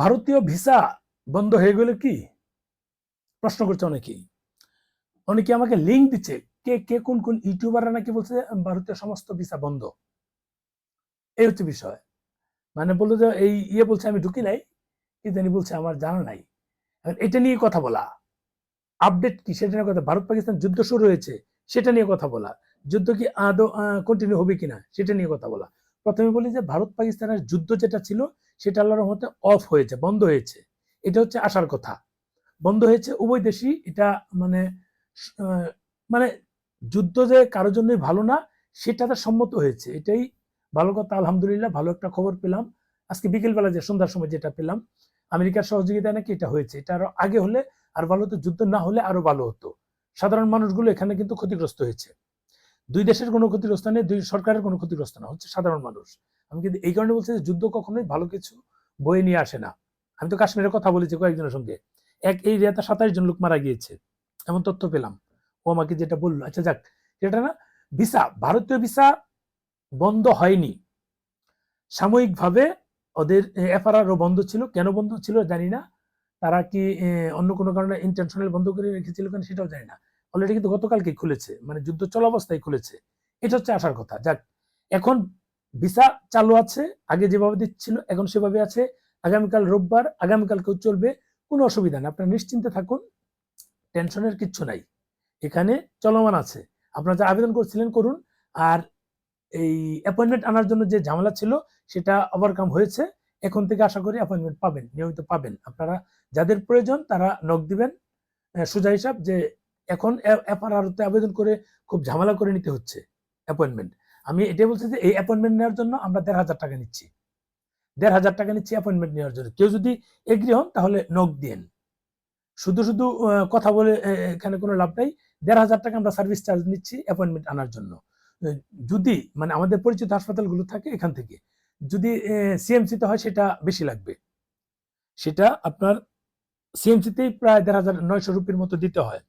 ভারতীয় ভিসা বন্ধ হয়ে গেলে কি? প্রশ্ন করছে অনেকেই। অনেকে আমাকে লিঙ্ক দিচ্ছে, কে কে, কোন কোন ইউটিউবাররা নাকি বলছে ভারতীয় সমস্ত ভিসা বন্ধ। এই হচ্ছে বিষয়। মানে বলল যে, এই ইয়ে বলছে, আমি ঢুকি নাই জানি বলছে, আমার জানা নাই। এটা নিয়ে কথা বলা। আপডেট কি, সেটা নিয়ে কথা, ভারত পাকিস্তান যুদ্ধ শুরু হয়েছে, সেটা নিয়ে কথা বলা। যুদ্ধ কি আদৌ কন্টিনিউ হবে কিনা, সেটা নিয়ে কথা বলা। প্রথমে বলি যে, ভারত পাকিস্তানের যুদ্ধ যেটা ছিল সেটা আল্লাহর রহমতে অফ হয়েছে, বন্ধ হয়েছে। এটা হচ্ছে আসার কথা। বন্ধ হয়েছে উভয় দেশই, এটা মানে মানে যুদ্ধ যে কারোর জন্যই ভালো না সেটাতে সম্মত হয়েছে। এটাই ভালো কথা, আলহামদুলিল্লাহ, ভালো একটা খবর পেলাম। আজকে বিকেলবেলা যে সন্ধ্যার সময় যেটা পেলাম, আমেরিকার সহযোগিতায় নাকি এটা হয়েছে। এটা আরও আগে হলে আর ভালো হতো, যুদ্ধ না হলে আরও ভালো হতো। সাধারণ মানুষগুলো এখানে কিন্তু ক্ষতিগ্রস্ত হয়েছে। দুই দেশের কোনো ক্ষতিগ্রস্ত নেই, দুই সরকারের কোনো ক্ষতিগ্রস্ত না, হচ্ছে সাধারণ মানুষ। আমি কিন্তু এই কারণে বলছি যুদ্ধ কখনোই ভালো কিছু বয়ে নিয়ে আসে না। আমি তো কাশ্মীরের কথা বলেছি কয়েকজনের সঙ্গে। এক, এই রেয়াতে সাতাশ জন লোক মারা গিয়েছে। এমন তথ্য পেলাম। ও আমাকে যেটা বলল আচ্ছা যাক যেটা না, ভিসা, ভারতীয় ভিসা বন্ধ হয়নি। সাময়িকভাবে ওদের এফআরআরও বন্ধ ছিল। কেন বন্ধ ছিল জানি না। তারা কি অন্য কোনো কারণে ইন্টেনশনাল বন্ধ করে রেখেছিল কেন সেটাও জানি না। অলরেডি কিন্তু গতকালকে খুলেছে। মানে যুদ্ধ চলা অবস্থায় খুলেছে। এটা হচ্ছে আসার কথা। যাক, এখন ভিসা চালু আছে, আগে যেভাবে দিচ্ছিল, এখন সেভাবে আছে। আগামীকাল রোববার, আগামীকালকেও চলবে, কোনো অসুবিধা নেই। আপনারা নিশ্চিন্তে থাকুন, টেনশনের কিচ্ছু নাই। এখানে চলমান আছে। আপনারা যা আবেদন করছিলেন করুন। আর এই অ্যাপয়েন্টমেন্ট আনার জন্য যে ঝামেলা ছিল, সেটা ওভারকাম হয়েছে। এখন থেকে আশা করি অ্যাপয়েন্টমেন্ট পাবেন, নিয়মিত পাবেন। আপনারা যাদের প্রয়োজন, তারা নক দিবেন। সোজা হিসাব যে এখন এফআরআরতে আবেদন করে খুব ঝামেলা করে নিতে হচ্ছে অ্যাপয়েন্টমেন্ট আমি এটাই বলছি যে এই অ্যাপয়েন্টমেন্ট নেওয়ার জন্য আমরা দেড় হাজার টাকা নিচ্ছি। দেড় হাজার টাকা নিচ্ছি অ্যাপয়েন্টমেন্ট নেওয়ার জন্য। কেউ যদি এগ্রি হন, তাহলে নক দিন শুধু শুধু কথা বলে এখানে কোনো লাভ নাই। দেড় হাজার টাকা আমরা সার্ভিস চার্জ নিচ্ছি অ্যাপয়েন্টমেন্ট আনার জন্য। যদি মানে আমাদের পরিচিত হাসপাতালগুলো থাকে এখান থেকে, যদি সিএমসিতে হয়, সেটা বেশি লাগবে। সেটা আপনার সিএমসিতেই প্রায় দেড় হাজার নয়শো রুপির মতো দিতে হয়।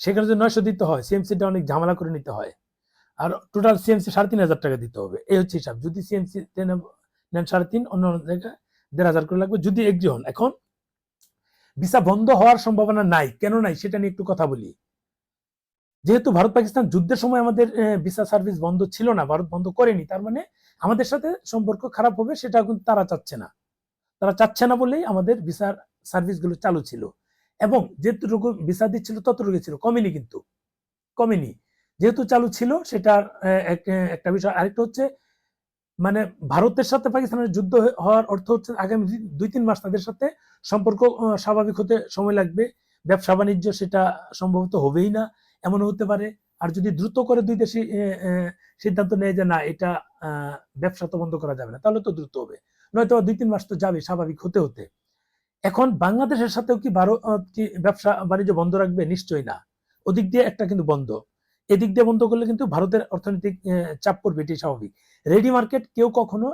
সেখানে যদি নয়শো দিতে হয় সিএমসিটা অনেক ঝামেলা করে নিতে হয়। আর টোটাল সিএমসি সাড়ে তিন হাজার টাকা দিতে হবে। এই হচ্ছে হিসাব। যদি সিএমসি নেন সাড়ে তিন, অন্য জায়গায় দেড় হাজার করে লাগবে। যদি এগ্রি হন, এখন ভিসা বন্ধ হওয়ার সম্ভাবনা নাই। কেন নাই সেটা নিয়ে একটু কথা বলি। যেহেতু ভারত পাকিস্তান যুদ্ধের সময় আমাদের ভিসা সার্ভিস বন্ধ ছিল না, ভারত বন্ধ করেনি, তার মানে আমাদের সাথে সম্পর্ক খারাপ হবে সেটা কিন্তু তারা চাচ্ছে না। তারা চাচ্ছে না বলেই আমাদের ভিসার সার্ভিসগুলো চালু ছিল। এবং যেটুকু ভিসা দিচ্ছিল ততটুকু ছিল। কমেনি কিন্তু। কমেনি। যেহেতু চালু ছিল সেটার একটা বিষয়। আরেকটা হচ্ছে মানে ভারতের সাথে পাকিস্তানের যুদ্ধ হওয়ার অর্থ হচ্ছে আগামী দুই- তিন মাস তাদের সাথে সম্পর্ক স্বাভাবিক হতে সময় লাগবে। ব্যবসা বাণিজ্য সেটা সম্ভবত হবেই না এমনও হতে পারে। আর যদি দ্রুত করে দুই আহ, সিদ্ধান্ত নেয় যে না এটা ব্যবসা তো বন্ধ করা যাবে না তাহলে তো দ্রুত হবে। নয়তো দুই তিন মাস তো যাবে স্বাভাবিক হতে হতে। এখন বাংলাদেশের সাথেও কি ভারত কি ব্যবসা বাণিজ্য বন্ধ রাখবে? নিশ্চয়ই না। ওদিক দিয়ে একটা কিন্তু বন্ধ। এদিক দিয়ে বন্ধ করলে কিন্তু ভারতের অর্থনৈতিক চাপ পড়বে এটি স্বাভাবিক। রেডি মার্কেট কেউ কখনো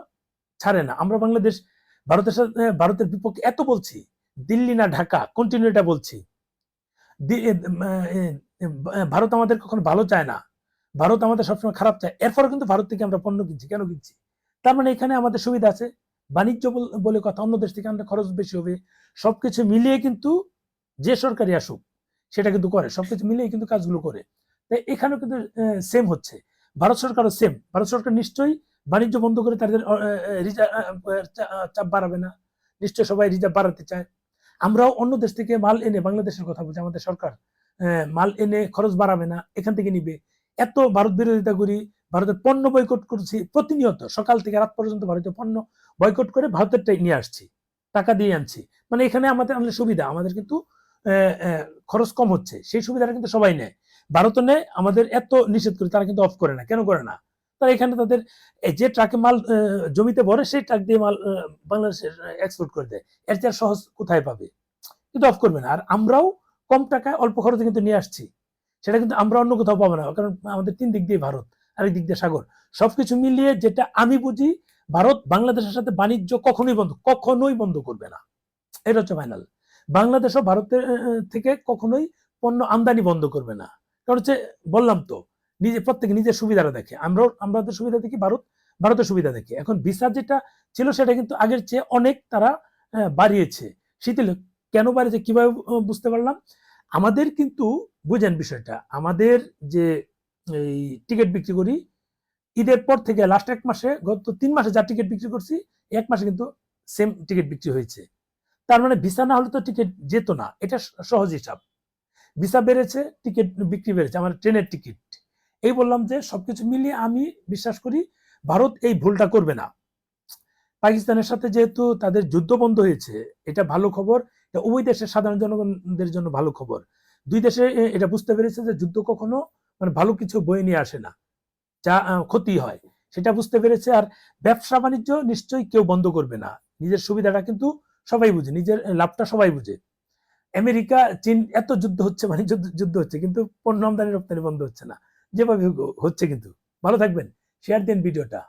ছাড়ে না। আমরা বাংলাদেশ, ভারতের সাথে ভারতের বিপক্ষে এত বলছি, দিল্লি না ঢাকা কন্টিনিউ এটা বলছি। ভারত আমাদের কখনো ভালো চায় না। ভারত আমাদের সবসময় খারাপ চায়। এরপরে কিন্তু ভারত থেকে আমরা পণ্য কিনছি। কেন কিনছি? তার মানে এখানে আমাদের সুবিধা আছে। বাণিজ্য বলে কথা, অন্য দেশ থেকে আমরা খরচ বেশি হবে। সবকিছু মিলিয়ে কিন্তু যে সরকারি আসুক, সেটা কিন্তু করে। সবকিছু মিলিয়ে কিন্তু কাজগুলো করে। তাই এখানেও কিন্তু সেম হচ্ছে। ভারত সরকারও সেম ভারত সরকার নিশ্চয়ই বাণিজ্য বন্ধ করে তাদের চাপ বাড়াবে না। নিশ্চয়ই সবাই রিজার্ভ বাড়াতে চায়। আমরাও অন্য দেশ থেকে মাল এনে বাংলাদেশের কথা বলছি, আমাদের সরকার মাল এনে খরচ বাড়াবে না, এখান থেকে নিবে। এত ভারত বিরোধিতা করি, ভারতের পণ্য বয়কট করছি প্রতিনিয়ত। সকাল থেকে রাত পর্যন্ত ভারতীয় পণ্য বয়কট করে ভারতেরটাই নিয়ে আসছি, টাকা দিয়ে আনছি। মানে এখানে আমাদের আনলে সুবিধা, আমাদের কিন্তু খরচ কম হচ্ছে। সেই সুবিধাটা কিন্তু সবাই নেয়। ভারতও নেয় আমাদের এত নিষেধ করে তারা কিন্তু অফ করে না। কেন করে না? তারা এখানে তাদের যে ট্রাকে মাল জমিতে ভরে সেই ট্রাক দিয়ে মাল বাংলাদেশে এক্সপোর্ট করে দেয়। এর চেয়ে সহজ কোথায় পাবে? কিন্তু অফ করবে না। আর আমরাও কম টাকায় অল্প খরচে কিন্তু নিয়ে আসছি। সেটা কিন্তু আমরা অন্য কোথাও পাবো না, কারণ আমাদের তিন দিক দিয়ে ভারত, আরেক দিক দিয়ে সাগর। সবকিছু মিলিয়ে যেটা আমি বুঝি, ভারত বাংলাদেশের সাথে বাণিজ্য কখনোই বন্ধ কখনোই বন্ধ করবে না। এটা হচ্ছে ফাইনাল বাংলাদেশও ভারতের থেকে কখনোই পণ্য আমদানি বন্ধ করবে না। কারণ হচ্ছে বললাম তো নিজে প্রত্যেকে নিজের সুবিধাটা দেখে। আমরাও আমাদের সুবিধা দেখি ভারত ভারতের সুবিধা দেখে। এখন ভিসা যেটা ছিল সেটা কিন্তু আগের চেয়ে অনেক তারা হ্যাঁ, বাড়িয়েছে। শীতল কেন বাড়িয়েছে কীভাবে বুঝতে পারলাম? আমাদের কিন্তু বুঝেন বিষয়টা আমাদের যে এই টিকিট বিক্রি করি ঈদের পর থেকে লাস্ট এক মাসে গত তিন মাসে যা টিকিট বিক্রি করছি এক মাসে কিন্তু সেম টিকিট বিক্রি হয়েছে। তার মানে ভিসা না হলে তো টিকিট যেত না এটা সহজ হিসাব। ভিসা বেড়েছে, টিকিট বিক্রি বেড়েছে, আমার ট্রেনের টিকিট। এই বললাম যে সবকিছু মিলিয়ে আমি বিশ্বাস করি ভারত এই ভুলটা করবে না। পাকিস্তানের সাথে যেহেতু তাদের যুদ্ধ বন্ধ হয়েছে, এটা ভালো খবর উভয় দেশের সাধারণ জনগণদের জন্য ভালো খবর। দুই দেশে এটা বুঝতে পেরেছে যে যুদ্ধ কখনো মানে ভালো কিছু বয়ে নিয়ে আসে না, যা ক্ষতি হয়। সেটা বুঝতে পেরেছে আর ব্যবসা বাণিজ্য নিশ্চয়ই কেউ বন্ধ করবে না। নিজের সুবিধাটা কিন্তু সবাই বুঝে, নিজের লাভটা সবাই বুঝে। আমেরিকা, চীন, এত যুদ্ধ হচ্ছে মানে যুদ্ধ হচ্ছে, কিন্তু পণ্য আমদানি রপ্তানি বন্ধ হচ্ছে না। যেভাবে হচ্ছে কিন্তু। ভালো থাকবেন। শেয়ার দিন ভিডিওটা।